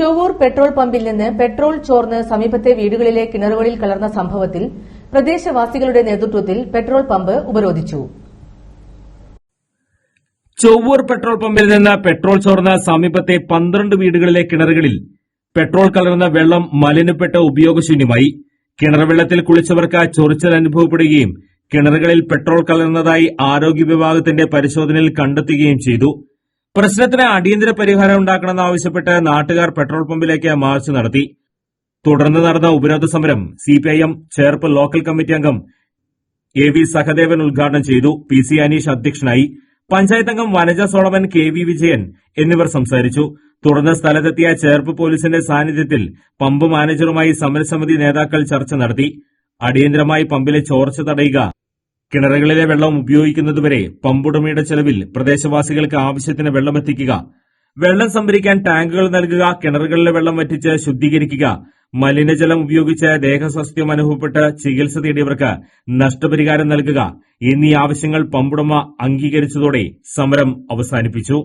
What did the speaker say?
Chovvur petrol പമ്പിൽ നിന്ന് petrol ചോർന്ന് സമീപത്തെ വീടുകളിലെ കിണറുകളിൽ കലർന്ന സംഭവത്തിൽ പ്രദേശവാസികളുടെ നേതൃത്വത്തിൽ പെട്രോൾ പമ്പ് ഉപരോധിച്ചു. ചൊവ്വൂർ പെട്രോൾ പമ്പിൽ നിന്ന് പെട്രോൾ ചോർന്ന സമീപത്തെ പന്ത്രണ്ട് വീടുകളിലെ കിണറുകളിൽ പെട്രോൾ കലർന്ന വെള്ളം മലിനപ്പെട്ട് ഉപയോഗശൂന്യമായി. കിണർ വെള്ളത്തിൽ കുളിച്ചവർക്ക് ചൊറിച്ചൽ അനുഭവപ്പെടുകയും കിണറുകളിൽ പെട്രോൾ കലർന്നതായി ആരോഗ്യ വിഭാഗത്തിന്റെ പരിശോധനയിൽ കണ്ടെത്തുകയും ചെയ്തു. പ്രശ്നത്തിന് അടിയന്തര പരിഹാരം ഉണ്ടാക്കണമെന്ന് ആവശ്യപ്പെട്ട് നാട്ടുകാർ പെട്രോൾ പമ്പിലേക്ക് മാർച്ച് നടത്തി. തുടർന്ന് നടന്ന ഉപരോധ സമരം സിപിഐഎം ചേർപ്പ് ലോക്കൽ കമ്മിറ്റി അംഗം എ വി സഹദേവൻ ഉദ്ഘാടനം ചെയ്തു. പി സി അനീഷ് അധ്യക്ഷനായി. പഞ്ചായത്ത് അംഗം Vanaja Solomon K V Vijayan എന്നിവർ സംസാരിച്ചു. തുടർന്ന് സ്ഥലത്തെത്തിയ ചേർപ്പ് പോലീസിന്റെ സാന്നിധ്യത്തിൽ പമ്പ് മാനേജറുമായി സമരസമിതി നേതാക്കൾ ചർച്ച നടത്തി. അടിയന്തരമായി പമ്പിലെ ചോർച്ച തടയുക കിണറുകളിലെ വെള്ളം ഉപയോഗിക്കുന്നതുവരെ പമ്പുടമയുടെ ചെലവിൽ പ്രദേശവാസികൾക്ക് ആവശ്യത്തിന് വെള്ളമെത്തിക്കുക. വെള്ളം സംഭരിക്കാൻ ടാങ്കുകൾ നൽകുക കിണറുകളിലെ വെള്ളം വറ്റിച്ച് ശുദ്ധീകരിക്കുക. മലിനജലം ഉപയോഗിച്ച് ദേഹസ്വാസ്ഥ്യം അനുഭവപ്പെട്ട് ചികിത്സ തേടിയവർക്ക് നഷ്ടപരിഹാരം നൽകുക. എന്നീ ആവശ്യങ്ങൾ പമ്പുടമ അംഗീകരിച്ചതോടെ സമരം അവസാനിപ്പിച്ചു.